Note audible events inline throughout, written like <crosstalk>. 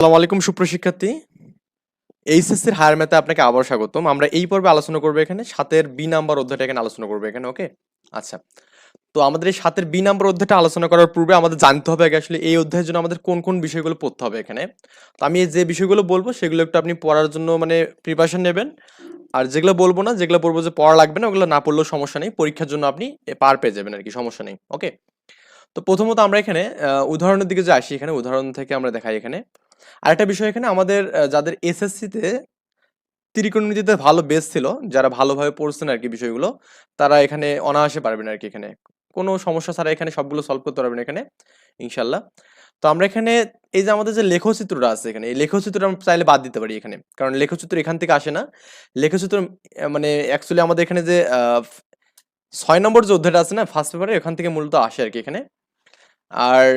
আসসালামু আলাইকুম সুপ্রশিক্ষার্থী এইচএসসির হায়ার ম্যাথে আপনাকে আবার স্বাগতম। আমরা এই পর্বে আলোচনা করব এখানে সাতের বি নাম্বার অধ্যায়টা এখানে আলোচনা করব এখানে, ওকে? আচ্ছা। তো আমাদের এই সাতের বি নাম্বার অধ্যায়টা আলোচনা করার পূর্বে আমাদের জানতে হবে আগে আসলে এই অধ্যায়ের জন্য আমাদের কোন কোন বিষয়গুলো পড়তে হবে এখানে। তো আমি যে বিষয়গুলো বলব সেগুলো একটু আপনি পড়ার জন্য মানে প্রিপারেশন নেবেন। আর যেগুলো বলব না, যেগুলো বলব যে পড়া লাগবে না, ওগুলো না পড়লেও সমস্যা নেই। পরীক্ষার জন্য আপনি পার পেয়ে যাবেন আর কি, সমস্যা নেই, ওকে? তো প্রথমত আমরা এখানে উদাহরণের দিকে যে আসি, এখানে উদাহরণ থেকে আমরা দেখাই এখানে। আরেকটা বিষয় এখানে আমাদের যাদের এসএসসিতে ত্রিকোণমিতিতে ভালো বেস ছিল, যারা ভালোভাবে পড়ছেন আর কি বিষয়গুলো, তারা এখানে অনায়াসে পারবেন আর কি এখানে। কোনো সমস্যা ছাড়া এখানে সবগুলো সলভ করতে পারবেন এখানে, ইনশাল্লাহ। তো আমরা এখানে, এই যে আমাদের যে লেখচিত্রটা আছে এখানে, এই লেখচিত্রটা আমরা চাইলে বাদ দিতে পারি এখানে। কারণ লেখচিত্র এখান থেকে আসে না। লেখচিত্র মানে অ্যাকচুয়ালি আমাদের এখানে যে ছয় নম্বর যে অধ্যায়টা আছে না ফার্স্ট পেপারে ওখান থেকে মূলত আসে আর কি এখানে। আর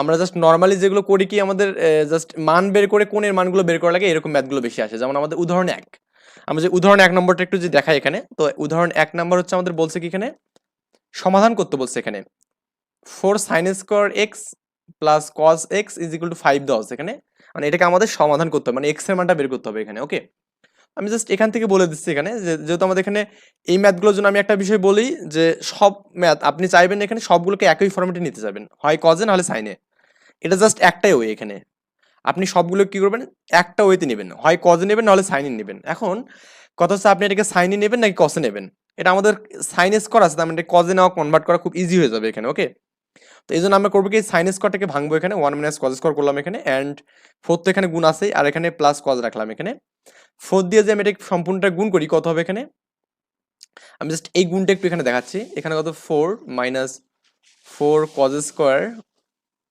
আমরা জাস্ট নর্মালি যেগুলো করি কি আমাদের জাস্ট মান বের করে কোণের মানগুলো বের করা লাগে এরকম ম্যাথগুলো বেশি আসে। যেমন আমাদের উদাহরণ এক। আমরা যে উদাহরণ এক নম্বরটা একটু যদি দেখাই এখানে, তো উদাহরণ এক নম্বর হচ্ছে আমাদের বলছে কি এখানে? সমাধান করতে বলছে এখানে। Four sine square x plus cos x is equal to five আছে এখানে। মানে এটাকে আমাদের সমাধান করতে হবে। মানে এক্সের মানটা বের করতে হবে এখানে ওকে আমি জাস্ট এখান থেকে বলে দিচ্ছি এখানে যেহেতু আমাদের এখানে এই ম্যাথগুলোর জন্য আমি একটা বিষয় বলি যে সব ম্যাথ আপনি চাইবেন এখানে সবগুলোকে একই ফর্মেটে নিতে যাবেন। হয় কজে নাহলে সাইনে এটা জাস্ট একটাই ওয়ে এখানে। আপনি সবগুলো কি করবেন? একটা ওয়েতে নেবেন। হয় কজে নেবেন, নাহলে সাইনে নেবেন। এখন কথা হচ্ছে আপনি এটাকে সাইনে নেবেন নাকি কসে নেবেন? এটা আমাদের সাইন স্কোর আছে, তার মানে কজে নেওয়া কনভার্ট করা খুব ইজি হয়ে যাবে এখানে ওকে তো এই জন্য আমরা করব কি সাইন স্কোরটাকে ভাঙবো এখানে ওয়ান মাইনাস কজ স্কোর করলাম এখানে অ্যান্ড ফোর তো এখানে গুণ আছে আর এখানে প্লাস কজ রাখলাম এখানে। ফোর্থ দিয়ে যে আমি এটা সম্পূর্ণটা গুণ করি, কত হবে এখানে? আমি জাস্ট এই গুণটা একটু এখানে দেখাচ্ছি। এখানে কত? Four minus four cos square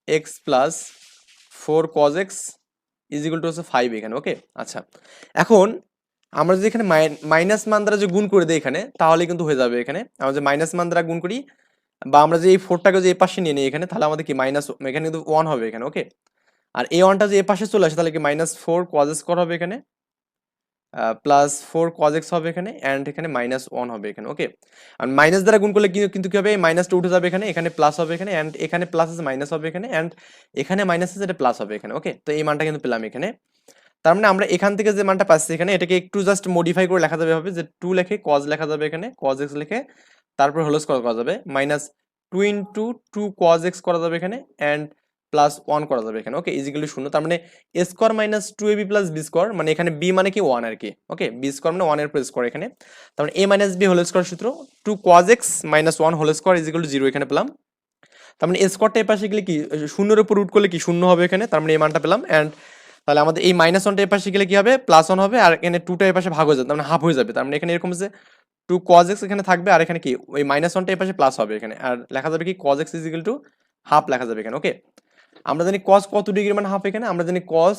x plus four cos x is equal to হচ্ছে ফাইভ এখানে ওকে আচ্ছা এখন আমরা যদি এখানে মাইনাস মান দ্বারা যে গুণ করে দিই এখানে, তাহলে কিন্তু হয়ে যাবে এখানে, আমরা যে মাইনাস মান দ্বারা গুণ করি, বা আমরা যে এই ফোরটাকে যে এ পাশে নিয়ে নিই এখানে, তাহলে আমাদের কি মাইনাস এখানে কিন্তু ওয়ান হবে এখানে ওকে আর এ ওয়ানটা যে এ পাশে চলে আসে, তাহলে কি মাইনাস ফোর কজ স্কোয়ার হবে এখানে? প্লাস ফোর কজ এক্স হবে এখানে অ্যান্ড এখানে মাইনাস ওয়ান হবে এখানে ওকে আর মাইনাস দ্বারা গুণ করলে কিন্তু কি হবে? মাইনাসটা উঠে যাবে এখানে এখানে প্লাস হবে এখানে অ্যান্ড এখানে প্লাস আছে মাইনাস হবে এখানে অ্যান্ড এখানে মাইনাস আছে এটা প্লাস হবে এখানে ওকে তো এই মানটা কিন্তু পেলাম এখানে। তার মানে আমরা এখান থেকে যে মানটা পাচ্ছি এখানে, এটাকে একটু জাস্ট মডিফাই করে লেখা যাবে হবে যে টু লেখে কজ লেখা যাবে এখানে কজ এক্স লিখে, তারপর হোল স্কোয়ার করা যাবে। Minus two into two cos x করা যাবে এখানে অ্যান্ড প্লাস ওয়ান করা যাবে এখানে। ওকে ইজিক্যালি শূন্য, তার মানে A square minus two A B plus B square মানে এখানে বি মানে কি ওয়ান আর কি। ওকে বি স্কোয়ার মানে ওয়ানের উপর স্কোয়ার এখানে। তার মানে A minus B whole square সূত্র two cos x minus one whole square is equal to zero এখানে পেলাম। তার মানে এ স্কোয়ারটা এ পাশে গেলে কি, শূন্যের উপর রুট করলে কি শূন্য হবে এখানে, তার মানে এই মানটা পেলাম। অ্যান্ড তাহলে আমাদের এই মাইনাস ওয়ানটা এ পাশে গেলে কি হবে? প্লাস ওয়ান হবে, আর এখানে টুটা এ পাশে ভাগ হয়ে যাবে, তার মানে হাফ হয়ে যাবে। তার মানে এখানে এরকম যে টু কজ এক্স এখানে থাকবে, আর এখানে কি, ওই মাইনাস ওয়ানটা এ পাশে প্লাস হবে এখানে। আর লেখা যাবে কি cos x is equal to half লেখা যাবে এখানে ওকে আমরা জানি কস কত ডিগ্রি মান হাফ এখানে, আমরা জানি কস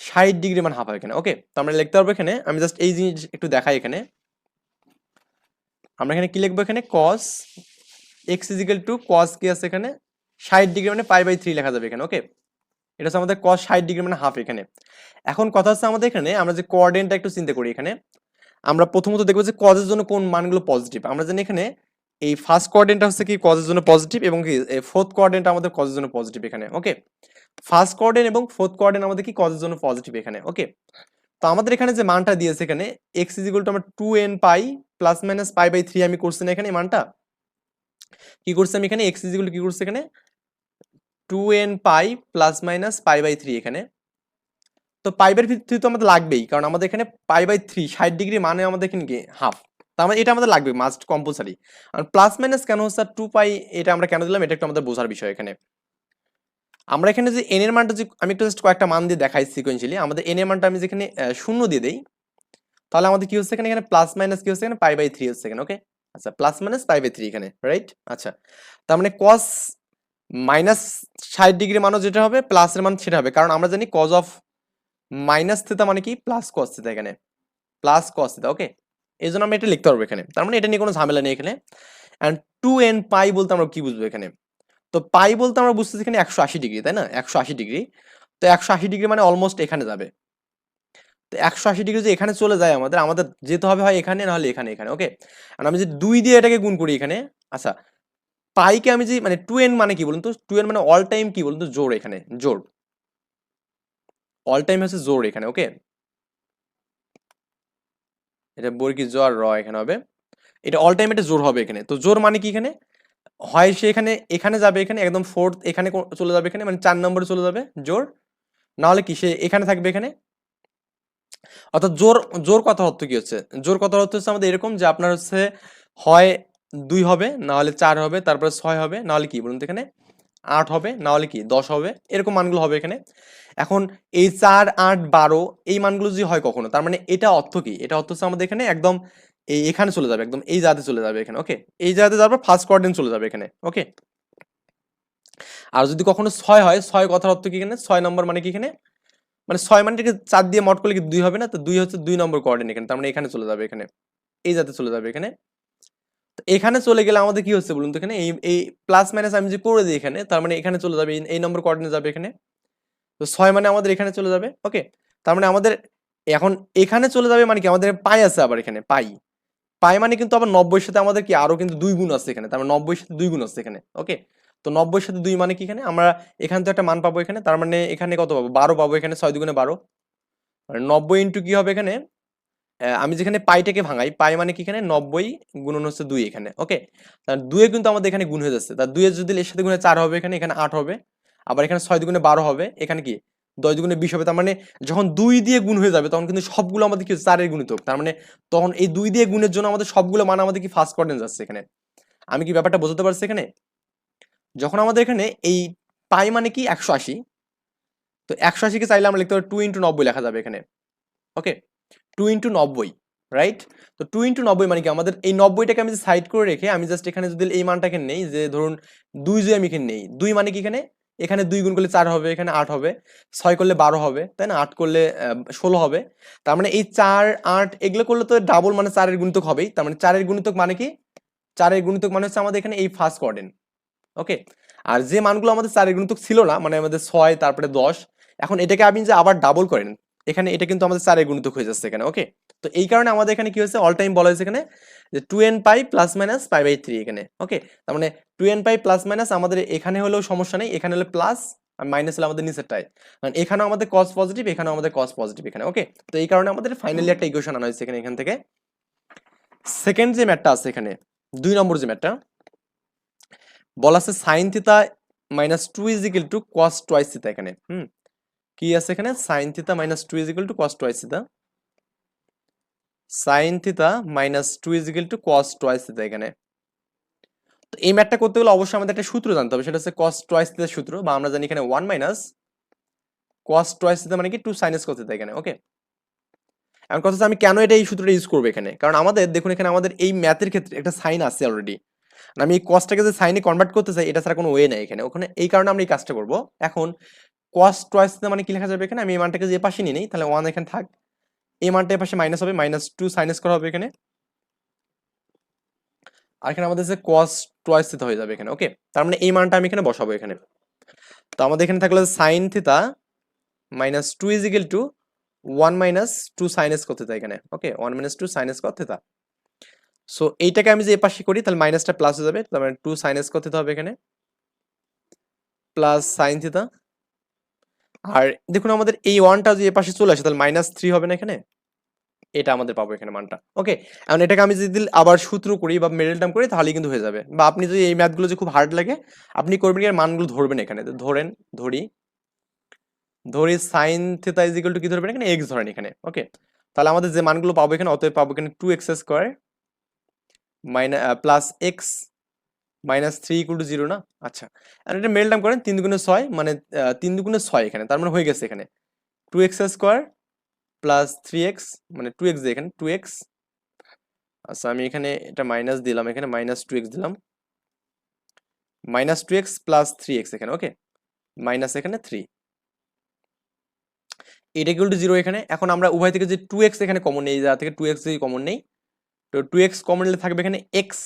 ষাট ডিগ্রি মান হাফ এখানে ওকে তো আমরা লিখতে পারব এখানে, আমি জাস্ট এই জিনিস একটু দেখাই এখানে। আমরা এখানে কি লিখব এখানে? Cos x is equal to cos কি আছে এখানে? ষাট ডিগ্রি মানে পাই বাই থ্রি লেখা যাবে এখানে ওকে এটা হচ্ছে আমাদের কস ষাট ডিগ্রি মানে হাফ এখানে। এখন কথা হচ্ছে আমাদের এখানে, আমরা যে কোঅর্ডিনেটটা একটু চিন্তা করি এখানে, আমরা প্রথমত দেখব যে কজের জন্য কোন মানগুলো পজিটিভ আমরা জানি এখানে এই ফার্স্ট কোঅর্ডিনেটটা হচ্ছে কি কজের জন্য পজিটিভ এবং কি ফোর্থ কোঅর্ডিনেট আমাদের কজের জন্য পজিটিভ এখানে ওকে ফার্স্ট কোঅর্ডিনেট এবং ফোর্থ কোঅর্ডিনেট আমাদের কি কজের জন্য পজিটিভ এখানে ওকে তো আমাদের এখানে যে মানটা দিয়েছে এখানে এক্স ইজ ইকুয়াল টু আমরা two n pi plus minus pi by three আমি করছি না এখানে মানটা। কি করছি আমি এখানে এক্স ইজ ইকুয়াল কি করছি এখানে? Two n pi plus minus pi by three এখানে। তো পাই বাই তো আমাদের লাগবেই, কারণ আমাদের এখানে পাই বাই থ্রি ষাট ডিগ্রি মানে আমাদের এখানে কি হাফ তার মানে এটা আমাদের লাগবে মাস্ট কম্পালসারি আর প্লাস মাইনাস কেন হচ্ছে টু পাই এটা আমরা কেন দিলাম? এটা একটু আমাদের বোঝার বিষয় এখানে। আমরা এখানে যে এন এর মানটা যে, আমি একটু জাস্ট কয়েকটা মান দিয়ে দেখাই সিকোয়েন্সিয়ালি আমাদের এন এর মানটা আমি যেখানে শূন্য দিয়ে দেই, তাহলে আমাদের কি হচ্ছে এখানে? এখানে প্লাস মাইনাস কি হচ্ছে এখানে? পাই বাই থ্রি হচ্ছে এখানে ওকে আচ্ছা plus minus pi by three এখানে রাইট আচ্ছা তার মানে কস মাইনাস ষাট ডিগ্রি মানও যেটা হবে প্লাসের মান সেটা হবে। কারণ আমরা জানি কজ অফ মাইনাস থিতা মানে কি? প্লাস কস থিতা এখানে। প্লাস কস থিতা ওকে এই জন্য আমরা এটা লিখতে পারব এখানে। তার মানে এটা নিয়ে কোনো ঝামেলা নেই এখানে। অ্যান্ড টু এন পাই বলতে আমরা কি বুঝব এখানে? তো পাই বলতে আমরা বুঝতেছি এখানে একশো আশি ডিগ্রি, তাই না? একশো আশি ডিগ্রি। তো একশো আশি ডিগ্রি মানে অলমোস্ট এখানে যাবে। তো একশো আশি ডিগ্রি যে এখানে চলে যায় আমাদের আমাদের যেতে হবে হয় এখানে নাহলে এখানে এখানে ওকে আর আমি যে দুই দিয়ে এটাকে গুণ করি এখানে আচ্ছা পাইকে আমি যে মানে টু এন মানে কি বলুন তো? টু এন মানে অল টাইম কি বলুন তো? জোর এখানে জোর অল টাইম হচ্ছে জোর এখানে ওকে এটা বর্গি জ আর র এখানে হবে। এটা অল টাইম এটা জোর হবে এখানে। তো জোর মানে কি এখানে? হয় সে এখানে এখানে যাবে এখানে, একদম ফোর্থ এখানে চলে যাবে এখানে মানে চার নম্বরে চলে যাবে, জোর। নাহলে কি সে এখানে থাকবে এখানে? অর্থাৎ জোর জোর কথা অর্থ কি হচ্ছে? জোর কথা অর্থ হচ্ছে আমাদের এরকম যে আপনার হচ্ছে হয় দুই হবে না হলে চার হবে, তারপরে ছয় হবে, নাহলে কি? বলুন তো এখানে। আট হবে না হলে কি দশ হবে, এরকম মানগুলো হবে এখানে। এখন এই চার, আট, বারো, এই মানগুলো যদি হয় কখনো, তার মানে এটা অর্থ কি? এটা অর্থ হচ্ছে আমাদের এখানে একদম এই এখানে চলে যাবে, একদম এই জায়গাতে চলে যাবে এখানে ওকে এই জায়গাতে যাওয়ার পর ফার্স্ট কোয়ার্ডিনেট চলে যাবে এখানে ওকে আর যদি কখনো ছয় হয়, ছয় কথার অর্থ কি এখানে? ছয় নম্বর মানে কি এখানে? মানে ছয় মানে চার দিয়ে মট করলে কি দুই হবে না? তো দুই হচ্ছে দুই নম্বর কোয়ার্ডিনেট এখানে, তার মানে এখানে চলে যাবে এখানে, এই জাতে চলে যাবে এখানে। এখানে চলে গেলে আমাদের কি হচ্ছে বলুন তো এখানে? এই এই প্লাস মাইনাস আমি যে করে দিই এখানে, তার মানে এখানে চলে যাবে, এই- নম্বর কোয়ার্ডিনেট যাবে এখানে। তো ছয় মানে আমাদের এখানে চলে যাবে ওকে তার মানে আমাদের এখন এখানে চলে যাবে মানে কি? আমাদের পাই আছে আবার এখানে, পাই। পাই মানে কিন্তু আবার নব্বইয়ের সাথে আমাদের কি? আরও কিন্তু দুই গুণ আছে এখানে, তার মানে নব্বইয়ের সাথে দুই গুণ আছে এখানে ওকে তো নব্বইয়ের সাথে দুই মানে কি এখানে? আমরা এখান থেকে একটা মান পাবো এখানে, তার মানে এখানে কত পাবো? বারো পাবো এখানে, ছয় দুগুণে বারো। মানে নব্বই ইন্টু কি হবে এখানে? আমি যেখানে পাইটাকে ভাঙাই, পাই মানে কি এখানে? নব্বই গুণন হচ্ছে দুই এখানে ওকে তার দুয়ে কিন্তু আমাদের এখানে গুণ হয়ে যাচ্ছে। তার দুয়ে যদি এর সাথে গুণে চার হবে এখানে এখানে আট হবে। আবার এখানে ছয় দুগুণে বারো হবে, এখানে কি? দশ দুগুণে বিশ হবে। তার মানে যখন দুই দিয়ে গুণ হয়ে যাবে, তখন কিন্তু সবগুলো আমাদের কি চারের গুণিতক তার মানে তখন এই দুই দিয়ে গুণের জন্য আমাদের সবগুলো মান আমাদের কি ফার্স্ট কোয়ার্ডিনেট যাচ্ছে এখানে। আমি কি ব্যাপারটা বোঝাতে পারছি এখানে? যখন আমাদের এখানে এই পাই মানে কি? একশো আশি। তো একশো আশিকে চাইলে আমরা লিখতে পারি টু ইন্টু নব্বই লেখা যাবে এখানে। ওকে টু ইন্টু নব্বই রাইট তো টু ইন্টু নব্বই মানে কি? আমাদের এই নব্বইটাকে আমি সাইড করে রেখে আমি জাস্ট এখানে যদি এই মানটাকে নেই, যে ধরুন দুই যদি আমি এখানে নেই, দুই মানে কি এখানে? এখানে দুই গুণ করলে চার হবে, এখানে আট হবে, ছয় করলে বারো হবে, তাই না? আট করলে ষোলো হবে। তার মানে এই চার, আট এগুলো করলে তো ডাবল মানে চারের গুণিতক হবেই। তার মানে চারের গুণিতক মানে কি? চারের গুণিতক মানে হচ্ছে আমাদের এখানে এই ফার্স্ট কোয়ার্ডিনেট ওকে আর যে মানগুলো আমাদের চারের গুণিতক ছিল না মানে আমাদের ছয়, তারপরে দশ, এখন এটাকে আপনি যে আবার ডাবল করেন এখানে এটা কিন্তু আমাদের চারের গুণিতক হয়ে যাচ্ছে এখানে ওকে তো এই কারণে আমাদের এখানে কি হয়েছে? অল টাইম বলা হয়েছে এখানে যে two n pi plus minus pi by three এখানে ওকে তার মানে two n pi plus minus আমাদের এখানে হলেও সমস্যা নেই, এখানে হলে প্লাস আর মাইনাস হলে আমাদের নিচেরটাই কারণ এখানেও আমাদের কস পজিটিভ এখানেও আমাদের কস পজিটিভ এখানে ওকে তো এই কারণে আমাদের ফাইনালি একটা ইকুয়েশন আনা হয়েছে এখানে, এখান থেকে। সেকেন্ড যে ম্যাটটা আছে এখানে, দুই নম্বর যে ম্যাটটা বলা আছে sine theta minus two is equal to cos twice theta এখানে, হুম? কি আছে এখানে? Sine theta minus two is equal to cos twice theta sine theta minus two is equal to cos twice theta এখানে। তো এই ম্যাটটা করতে গেলে অবশ্যই আমাদের একটা সূত্র জানতে হবে, সেটা হচ্ছে কস টোয়াইস থিতার সূত্র, বা আমরা জানি এখানে one minus cos twice theta মানে কি? টু সাইনাস কস থিতা এখানে ওকে এখন কথা হচ্ছে আমি কেন এটা এই সূত্রটা ইউজ করব এখানে? কারণ আমাদের, দেখুন এখানে আমাদের এই ম্যাথের ক্ষেত্রে একটা সাইন আছে অলরেডি আমি এই কসটাকে যে সাইনে কনভার্ট করতে চাই, এটা ছাড়া কোনো ওয়ে নাই এখানে, ওখানে এই কারণে আমরা এই কাজটা করব। এখন কস টোয়াইস মানে কি লেখা যাবে এখানে? আমি এই মানটাকে যে পাশে নিয়ে নিই, তাহলে ওয়ান এখানে থাক। এই মানটা পাশে মাইনাস হবে মাইনাস টু সাইনাস করা হবে এখানে। আর এখানে আমাদের যে কস টোয়াইস থিতা হয়ে যাবে এখানে ওকে তার মানে এই মানটা আমি এখানে বসাবো এখানে। তো আমাদের এখানে থাকল sine theta minus two is equal to one minus two sinus কত থিতা এখানে okay one minus two sinus কত থিতা সো এইটাকে আমি যে এপাশে করি, তাহলে মাইনাসটা প্লাস হয়ে যাবে, তার মানে টু সাইনাস কত থিতা হবে এখানে। প্লাস সাইন থিতা আর দেখুন আমাদের এই ওয়ানটা যদি এপাশে চলে আসে, তাহলে মাইনাস থ্রি হবে না এখানে? এটা আমাদের পাবো এখানে মানটা। ওকে এখন এটাকে আমি যদি আবার সূত্র করি বা মেডেল টার্ম করি, তাহলেই কিন্তু হয়ে যাবে। বা আপনি যদি এই ম্যাথগুলো যে খুব হার্ড লাগে, আপনি করবেন এর মানগুলো ধরবেন এখানে। ধরেন, ধরি ধরি sine theta is equal to কি ধরবেন এখানে? এক্স ধরেন এখানে। ওকে তাহলে আমাদের যে মানগুলো পাবো এখানে, অতএব পাবো এখানে two x square minus plus x minus three equal to zero না? আচ্ছা। আর এটা মেল টার্ম করেন, তিন দুগুণে ছয় মানে তিন দুগুণে ছয় এখানে, তার মানে হয়ে গেছে এখানে। Two x square plus three x মানে টু এক্স এখানে, টু এক্স। আচ্ছা আমি এখানে এটা মাইনাস দিলাম, এখানে মাইনাস টু এক্স দিলাম। Minus two x plus three x এখানে, ওকে? মাইনাস এখানে থ্রি। এটা ইকুয়াল টু জিরো এখানে, এখন আমরা উভয় থেকে যে টু এক্স এখানে কমন নেই জায়গা থেকে টু এক্স যদি কমন নেই, তো টু এক্স কমন নিলে থাকবে এখানে এক্স।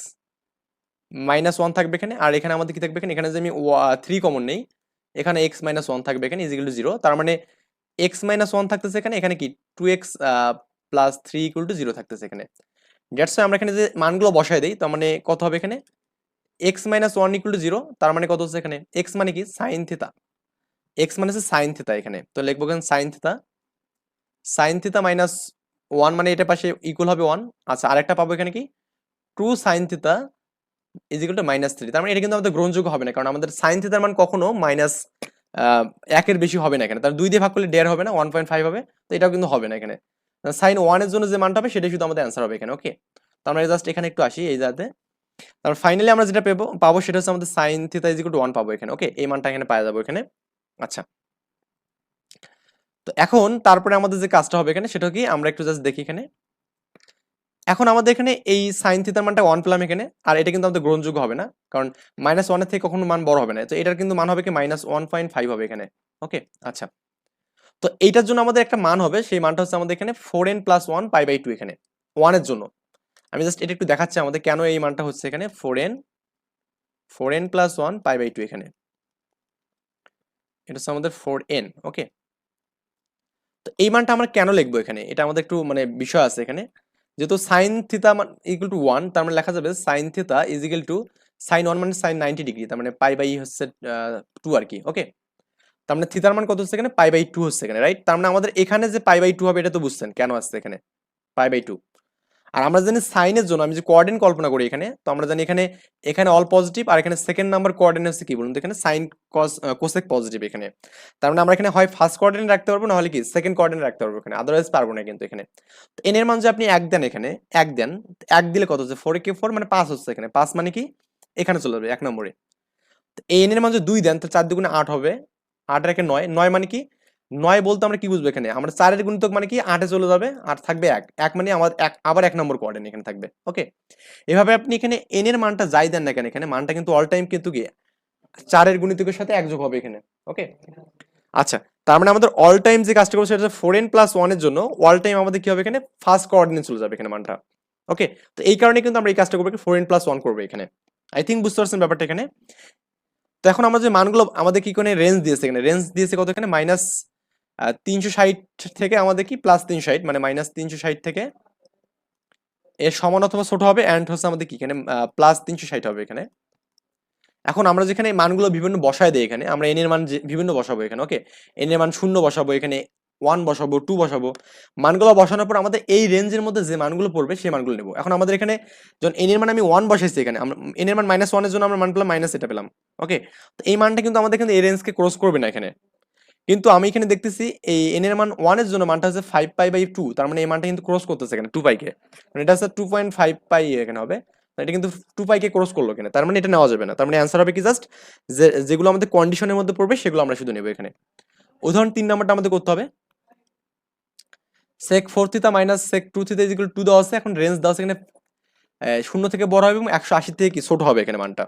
মাইনাস ওয়ান থাকবে এখানে, আর এখানে আমাদের কি থাকবে এখানে? এখানে যে আমি থ্রি কমন নেই, এখানে এক্স মাইনাস ওয়ান থাকবে, এখানে ইজিক্যাল টু জিরো তার মানে এক্স মাইনাস ওয়ান থাকতেছে এখানে এখানে কি? Two x plus three equal to zero থাকতেছে এখানে। দ্যাটস আমরা এখানে যে মানগুলো বসাই দিই, তার মানে কত হবে এখানে? X minus one equal to zero তার মানে কত হচ্ছে এখানে? এক্স মানে কি? সাইন থিতা এক্স মানে হচ্ছে সাইন থিতা এখানে। তো লিখব এখানে sine theta sine theta minus one মানে এটা পাশে ইকুয়াল হবে ওয়ান আচ্ছা আরেকটা পাবো এখানে কি? Two sine theta is equal to minus three তার মানে এটা কিন্তু আমাদের গ্রহণযোগ্য হবে না, কারণ আমাদের সাইন থিতার মান কখনো মাইনাস একের বেশি হবে না এখানে। তার দুই দিয়ে ভাগ করলে দেড় হবে না ওয়ান পয়েন্ট ফাইভ হবে, তো এটাও কিন্তু হবে না এখানে। সাইন ওয়ানের জন্য যে মানটা হবে, সেটাই শুধু আমাদের অ্যান্সার হবে এখানে ওকে তো আমরা জাস্ট এখানে একটু আসি, এই যাতে তারপর ফাইনালি আমরা যেটা পেবো, পাবো সেটা হচ্ছে আমাদের sine theta is equal to one পাবো এখানে ওকে এই মানটা এখানে পাওয়া যাব এখানে। আচ্ছা। তো এখন তারপরে আমাদের যে কাজটা হবে এখানে, সেটা কি? আমরা একটু জাস্ট দেখি এখানে। এখন আমাদের এখানে এই সাইন থিতার মানটা ওয়ান পেলাম এখানে, আর এটা কিন্তু আমাদের গ্রহণযোগ্য হবে না, কারণ মাইনাস ওয়ানের থেকে কখনো মান বড় হবে না। তো এটার কিন্তু মান হবে কি? মাইনাস ওয়ান পয়েন্ট ফাইভ হবে এখানে। ওকে আচ্ছা। তো এইটার জন্য আমাদের একটা মান হবে, সেই মানটা হচ্ছে আমাদের এখানে four n plus one pi by two এখানে ওয়ানের জন্য। আমি জাস্ট এটা একটু দেখাচ্ছি আমাদের কেন এই মানটা হচ্ছে এখানে four n four n plus one pi by two এখানে। এটা হচ্ছে আমাদের ফোর এন ওকে তো এই মানটা আমরা কেন লিখব এখানে? এটা আমাদের একটু মানে বিষয় আছে এখানে। যেহেতু sine theta equal to one তার মানে লেখা যাবে sine theta is equal to sine one মানে সাইন নাইনটি ডিগ্রি তার মানে পাই বাই হচ্ছে টু আর কি ওকে তার মানে থিতার মান কত হচ্ছে এখানে? পাই বাই টু হচ্ছে এখানে রাইট তার মানে আমাদের এখানে যে পাই বাই টু হবে, এটা তো বুঝছেন, কেন আসছে এখানে? পাই বাই টু আর আমরা জানি সাইনের জন্য, আমি যে কোয়ার্ডেন কল্পনা করি এখানে, তো আমরা জানি এখানে এখানে অল পজিটিভ আর এখানে সেকেন্ড নাম্বার কোয়ার্ডেন হচ্ছে কি বলুন তো এখানে? সাইন কস কোসেক পজিটিভ এখানে। তার মানে আমরা এখানে হয় ফার্স্ট কোয়ার্ডেন রাখতে পারব না হলে কি সেকেন্ড কোয়ার্ডেন রাখতে পারব এখানে আদারওয়াইজ পারব না কিন্তু এখানে। তো এন এর মান যে আপনি এক দেন এখানে, এক দেন এক দিলে কত হচ্ছে? ফোর কে ফোর মানে পাঁচ হচ্ছে এখানে, পাঁচ মানে কি? এখানে চলে যাবে, এক নম্বরে। এন এর মান যদি দুই দেন তো চার দুগুণে আট হবে আট রেখে নয় নয় মানে কি? নয় বলতে আমরা কি বুঝব এখানে? আমরা চারের গুণিতক মানে কি? আটে চলে যাবে, আর থাকবে এক। এক মানে আমার এক, আবার এক নম্বর কোয়ার্ডিনেট এখানে থাকবে। ওকে এভাবে আপনি এখানে এন এর মানটা যাই দেন না কেন এখানে, মানটা কিন্তু অল টাইম কিন্তু কি চারের গুণিতকের সাথে একযোগ হবে এখানে। ওকে আচ্ছা তার মানে আমাদের অল টাইম যে কাজটা করছে সেটা ফোর এন প্লাস ওয়ানের জন্য অল টাইম আমাদের কি হবে এখানে? ফার্স্ট কোঅর্ডিনেট চলে যাবে এখানে মানটা। ওকে তো এই কারণে কিন্তু আমরা এই কাজটা করব ফোর এন প্লাস ওয়ান করব এখানে। আই থিঙ্ক বুঝতে পারছেন ব্যাপারটা এখানে? তো এখন আমরা যে মানগুলো আমাদের কি কোনো রেঞ্জ দিয়েছে এখানে? রেঞ্জ দিয়েছে কত এখানে? মাইনাস তিনশো ষাট থেকে আমাদের কি? প্লাস তিনশো ষাট মানে মাইনাস তিনশো ষাট থেকে। এর সমান অথবা ছোট হবে অ্যান্ড হচ্ছে আমাদের কি? এখানে প্লাস তিনশো ষাট হবে এখানে। এখন আমরা যেখানে মানগুলো বিভিন্ন বসায় দিই এখানে, আমরা এন এর মান বিভিন্ন বসাবো এখানে ওকে এন এর মান শূন্য বসাবো, এখানে ওয়ান বসাবো টু বসাবো। মানগুলো বসানোর পর আমাদের এই রেঞ্জের মধ্যে যে মানগুলো পড়বে, সেই মানগুলো নেব। এখন আমাদের এখানে যখন এন এর মান আমি ওয়ান বসাইছি এখানে এন এর মান মাইনাস ওয়ানের জন্য আমরা মান পেলাম মাইনাস এটা পেলাম ওকে তো এই মানটা কিন্তু আমাদের কিন্তু এই রেঞ্জকে ক্রস করবে না এখানে। কিন্তু আমি এখানে দেখতেছি এই এন এর মান ওয়ানের জন্য মানটা হচ্ছে ফাইভ পাই বাই টু তার মানে এই মানটা কিন্তু ক্রস করতেছে এখানে টু পাইকে মানে এটা হচ্ছে টু পয়েন্ট ফাইভ পাই এখানে হবে। এটা কিন্তু টু পাইকে ক্রস করল এখানে, তার মানে এটা নেওয়া যাবে না। তার মানে অ্যান্সার হবে কি জাস্ট যে, যেগুলো আমাদের কন্ডিশনের মধ্যে পড়বে সেগুলো আমরা শুধু নেব এখানে। উদাহরণ তিন নাম্বারটা আমাদের করতে হবে। Sec four theta minus sec two theta is equal to দেওয়া আছে, এখন রেঞ্জ দেওয়া আছে এখানে শূন্য থেকে বড় হবে এবং একশো আশি থেকে কি ছোট হবে এখানে মানটা।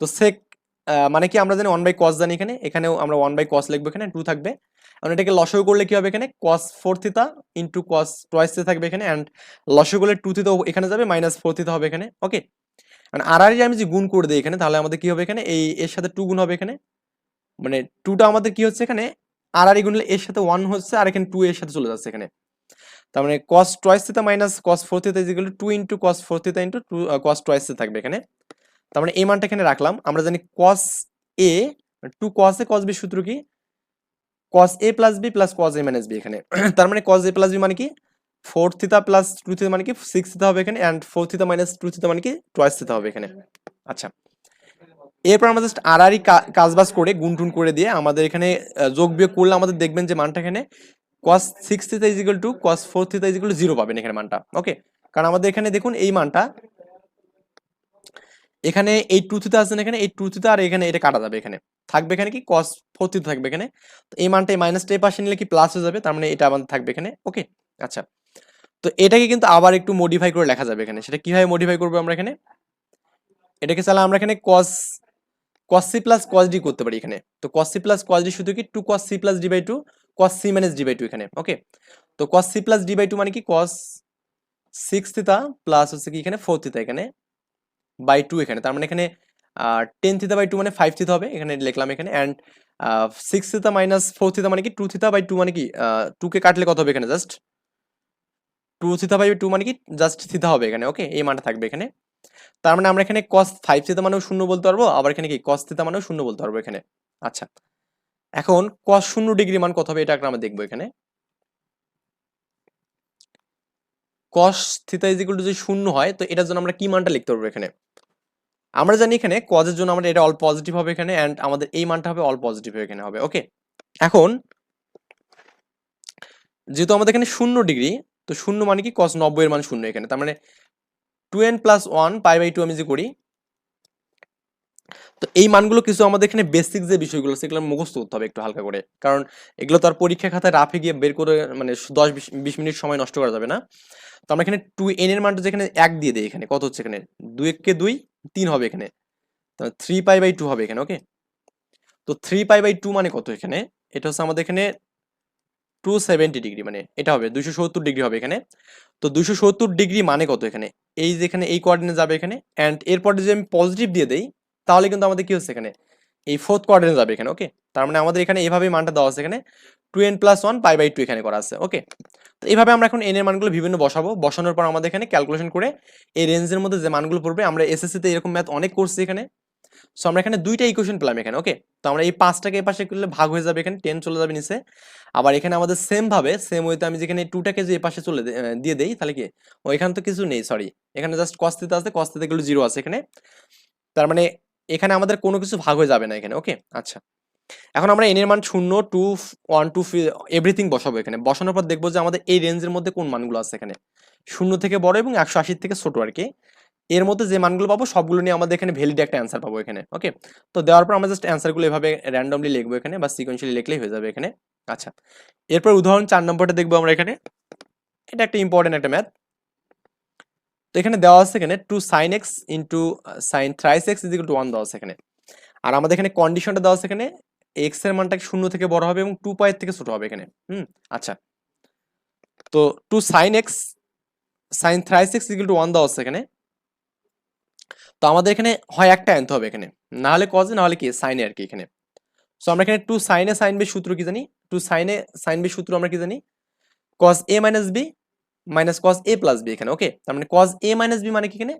তো সেক মানে কি আমরা জানি ওয়ান বাই কস জানি এখানে, এখানেও আমরা ওয়ান বাই কস লিখব এখানে টু থাকবে। এখন এটাকে লসও করলে কি হবে এখানে? Cos four theta into cos twice থাকবে এখানে অ্যান্ড লসও করলে টু থিতা এখানে যাবে মাইনাস ফোর থিতা হবে এখানে ওকে মানে আর আর আমি যে গুণ করে দিই এখানে, তাহলে আমাদের কি হবে এখানে? এই, এর সাথে টু গুণ হবে এখানে। মানে টুটা আমাদের কি হচ্ছে এখানে? আর আর গুণলে এর সাথে ওয়ান হচ্ছে, আর এখানে টু এর সাথে চলে যাচ্ছে এখানে। তার মানে cos twice theta minus cos four theta is equal to into cos four theta into two cos twice থাকবে এখানে। তার মানে এই মানটা এখানে রাখলাম। আমরা জানি কস এ টু কস এ কস বি সূত্র কি? Cos A plus B plus cos A minus B এখানে। <clears throat> তার মানে কস এ প্লাস বি মানে কি? Four theta plus two theta মানে কি? সিক্স থিতা হবে এখানে and four theta minus two theta মানে কি? টয়েস থিতা হবে এখানে। আচ্ছা। এরপর আমরা জাস্ট আর আরই কাজবাজ করে গুণ টুন করে দিয়ে আমাদের এখানে যোগ বিয়োগ করলে আমাদের দেখবেন যে মানটা এখানে cos six theta is equal to cos four theta is equal to zero পাবেন এখানে মানটা। ওকে কারণ আমাদের এখানে দেখুন এই মানটা এখানে এই টু থিতা না এখানে, এই টু থিতা আর এখানে, এটা কাটা যাবে এখানে। থাকবে এখানে কি? কস ফোর থিতা থাকবে এখানে। তো এই মানটা এই মাইনাসটা এই পাশে নিলে কি প্লাস হয়ে যাবে? তার মানে এটা আমাদের থাকবে এখানে। ওকে আচ্ছা। তো এটাকে কিন্তু আবার একটু মডিফাই করে লেখা যাবে এখানে। সেটা কীভাবে মডিফাই করব আমরা এখানে? এটাকে চালা আমরা এখানে cos cos C plus cos D করতে পারি এখানে। তো cos C plus cos D শুধু কি? Two cos C plus D by two cos C minus D by two এখানে। ওকে তো cos C plus D by two মানে কি? কস সিক্স থিতা প্লাস হচ্ছে কি? এখানে ফোর থিতা এখানে। বাই টু এখানে। তার মানে এখানে টেন থিতা বাই টু মানে ফাইভ থিতা হবে, এখানে লিখলাম এখানে। And six theta minus four theta মানে কি? টু থিতা বাই টু মানে কি? টুকে কাটলে কত হবে এখানে? Just two theta by two মানে কি? জাস্ট থিতা হবে এখানে ওকে এই মানটা থাকবে এখানে। তার মানে আমরা এখানে কস ফাইভ থিতা মানেও শূন্য বলতে পারব, আবার এখানে কি? কস থিতা মানেও শূন্য বলতে পারব এখানে। আচ্ছা। এখন cos শূন্য ডিগ্রি মান কত হবে? এটা আমরা দেখব এখানে। Cos theta is equal to যদি শূন্য হয়, তো এটার জন্য আমরা কি মানটা লিখতে পারব এখানে? আমরা জানি এখানে কজের জন্য আমাদের এটা অল পজিটিভ হবে এখানে অ্যান্ড আমাদের এই মানটা হবে অল পজিটিভ এখানে হবে ওকে এখন, যেহেতু আমাদের এখানে শূন্য ডিগ্রি তো শূন্য মানে কি? কস নব্বই এর মান শূন্য এখানে। তার মানে two n plus one pi by two আমি যে করি তো এই মানগুলো কিছু আমাদের এখানে বেসিক যে বিষয়গুলো, সেগুলো মুখস্থ করতে হবে একটু হালকা করে। কারণ এগুলো তো আর পরীক্ষা খাতায় রাফে গিয়ে বের করে মানে দশ বিশ মিনিট সময় নষ্ট করা যাবে না। তো আমরা এখানে টু এন এর মানটা যেখানে এক দিয়ে দিই এখানে, কত হচ্ছে এখানে? দুই দুই, তিন হবে এখানে। থ্রি পাই বাই টু হবে এখানে ওকে তো থ্রি পাই বাই টু মানে কত এখানে? এটা হচ্ছে আমাদের এখানে টু সেভেন্টি ডিগ্রি মানে এটা হবে, দুইশো সত্তর ডিগ্রি হবে এখানে। তো দুইশো সত্তর ডিগ্রি মানে কত এখানে? এই যেখানে এই কোয়ার্ডিনেট যাবে এখানে অ্যান্ড এরপরে যদি আমি পজিটিভ দিয়ে দেই, তাহলে কিন্তু আমাদের কি হচ্ছে এখানে? এই ফোর্থ কোয়ার্ডিনেট যাবে এখানে ওকে তার মানে আমাদের এখানে এইভাবেই মানটা দেওয়া আছে এখানে। Two n plus one pi by two এখানে করা আছে ওকে তো এইভাবে আমরা এখন এন এর মানগুলো বিভিন্ন বসাবো। বসানোর পর আমাদের এখানে ক্যালকুলেশন করে এই রেঞ্জের মধ্যে যে মানগুলো পড়বে, আমরা এসএসসিতে এরকম ম্যাথ অনেক করছি এখানে। সো আমরা এখানে দুইটা ইকুয়েশন পেলাম এখানে ওকে তো আমরা এই পাঁচটাকে এই পাশে করলে ভাগ হয়ে যাবে এখানে টেন চলে যাবে নিচে। আবার এখানে আমাদের সেম ভাবে সেম ওয়েতে আমি যেখানে টুটাকে যে এই পাশে চলে দিয়ে দেই, তাহলে কি? ও এখানে তো কিছু নেই সরি এখানে জাস্ট কস্তিতে আছে কস্তিতে গেলে জিরো আছে এখানে। তার মানে এখানে আমাদের কোনো কিছু ভাগ হয়ে যাবে না এখানে ওকে আচ্ছা। এখন আমরা এন এর মান শূন্য টু ওয়ান টু এভরিথিং বসাবো এখানে। বসানোর পর দেখব যে আমাদের এই রেঞ্জের মধ্যে কোন মানগুলো আছে এখানে। শূন্য থেকে বড় এবং একশো আশির থেকে ছোট আর কি। এর মধ্যে যে মানগুলো পাবো সবগুলো নিয়ে আমাদের এখানে ভ্যালিড একটা অ্যান্সার পাবো এখানে ওকে তো দেওয়ার পর আমরা জাস্ট অ্যান্সারগুলো এভাবে র্যান্ডমলি লিখব এখানে বা সিকোয়েন্সিয়ালি লিখলেই হয়ে যাবে এখানে। আচ্ছা এরপর উদাহরণ চার নম্বরটা দেখব আমরা এখানে। এটা একটা ইম্পর্টেন্ট একটা ম্যাথ তো এখানে দেওয়া আছে এখানে two sine x into sine thrice x is to one দেওয়া আছে এখানে। আর আমাদের এখানে কন্ডিশনটা দেওয়া আছে এখানে এক্সের মানটা শূন্য থেকে বড় হবে এবং টু পায়ের থেকে ছোট হবে এখানে? হুম আচ্ছা। তো two sine x sine thrice x equal to one দেওয়া আছে এখানে। তো আমাদের এখানে হয় একটা আনতে হবে এখানে। না হলে কজে না হলে কি? সাইনে আর কি এখানে। সো আমরা এখানে টু সাইনে সাইন বি সূত্র কি জানি? টু সাইনে সাইন বি সূত্র আমরা কি জানি? Cos A minus B minus cos A plus B এখানে ওকে তার মানে কস এ মাইনাস বি মানে কি এখানে?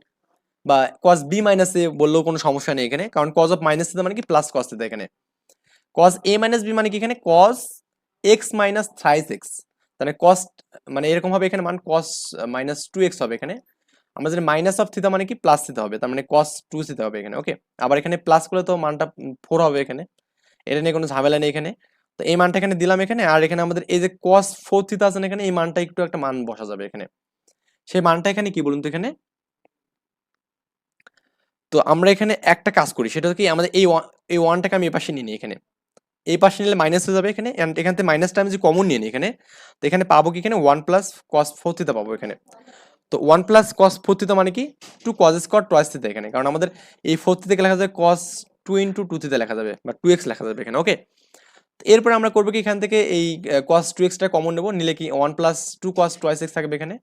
বা কস বি মাইনাস এ বললেও কোনো সমস্যা নেই এখানে, কারণ কজ অফ মাইনাস মানে কি? প্লাস থিটা এখানে। কস এ মাইনাস বি মানে কি এখানে? Cos x minus thrice x তাহলে কস মানে এরকম হবে এখানে মান কস মাইনাস টু এক্স হবে এখানে। আমরা জানি মাইনাস অফ থিতা মানে কি? প্লাস থিতা হবে। তার মানে কস টু থিতা হবে এখানে। ওকে আবার এখানে প্লাস করলে তো মানটা ফোর হবে এখানে। এটা নিয়ে কোনো ঝামেলা নেই এখানে। তো এই মানটা এখানে দিলাম এখানে। আর এখানে আমাদের এই যে কস ফোর থিতা আছে এখানে, এই মানটা একটু একটা মান বসা যাবে এখানে। সেই মানটা এখানে কি বলুন তো এখানে? তো আমরা এখানে একটা কাজ করি। সেটা কি, আমাদের এই ওয়ান এই ওয়ানটাকে আমি এই পাশে নিয়ে নিই এখানে। এই পাশে নিলে মাইনাস হয়ে যাবে এখানে এখান থেকে মাইনাসটা আমি যদি কমন নিয়ে নিই এখানে, তো এখানে পাবো কি এখানে? One plus cos four theta পাবো এখানে। তো one plus cos four theta মানে কি? Two cos square twice theta এখানে, কারণ আমাদের এই ফোর থিতাকে লেখা যাবে cos two into two theta লেখা যাবে, বা টু এক্স লেখা যাবে এখানে ওকে এরপরে আমরা করব কি এখান থেকে এই কস টু এক্সটা কমন নেব, নিলে কি one plus two cos twice x থাকবে এখানে।